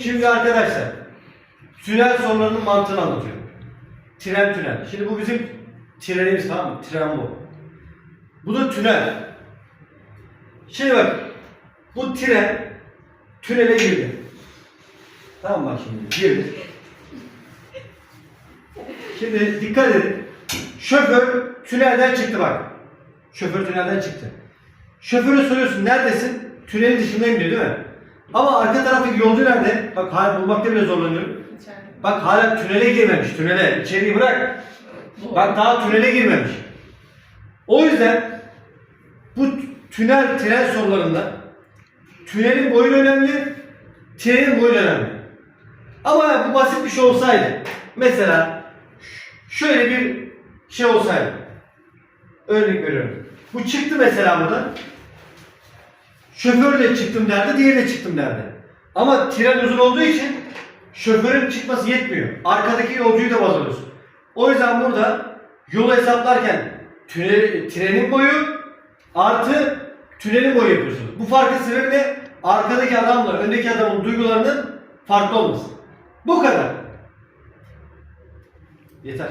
Şimdi arkadaşlar tünel sorunlarının mantığını anlatıyorum. Tren tünel. Şimdi bu bizim trenimiz tamam mı? Tren bu. Bu da tünel. Şimdi bak bu tren tünele girdi. Tamam bak şimdi girdi. Şimdi dikkat edin. Şoför tünelden çıktı bak. Şoför tünelden çıktı. Şoföre soruyorsun neredesin? Tünelin dışındayım diyor değil mi? Ama arka taraftaki yolcu nerede? Bak hala bulmakta bile zorlanıyorum. Bak hala tünele girmemiş. Tünele. İçeriği bırak. Bak daha tünele girmemiş. O yüzden bu tünel tren sorularında tünelin boyu önemli, trenin boyu önemli. Ama bu basit bir şey olsaydı, mesela şöyle bir şey olsaydı, örnek veriyorum. Bu çıktı mesela buradan. Şoförle çıktım derdi, diğerine çıktım derdi. Ama tren uzun olduğu için şoförün çıkması yetmiyor. Arkadaki yolcuyu da baz alıyorsun. O yüzden burada yolu hesaplarken tünel, trenin boyu artı tünelin boyu yapıyorsunuz. Bu farkın sebebi ne? Arkadaki adamla öndeki adamın duygularının farklı olması. Bu kadar. Yeter.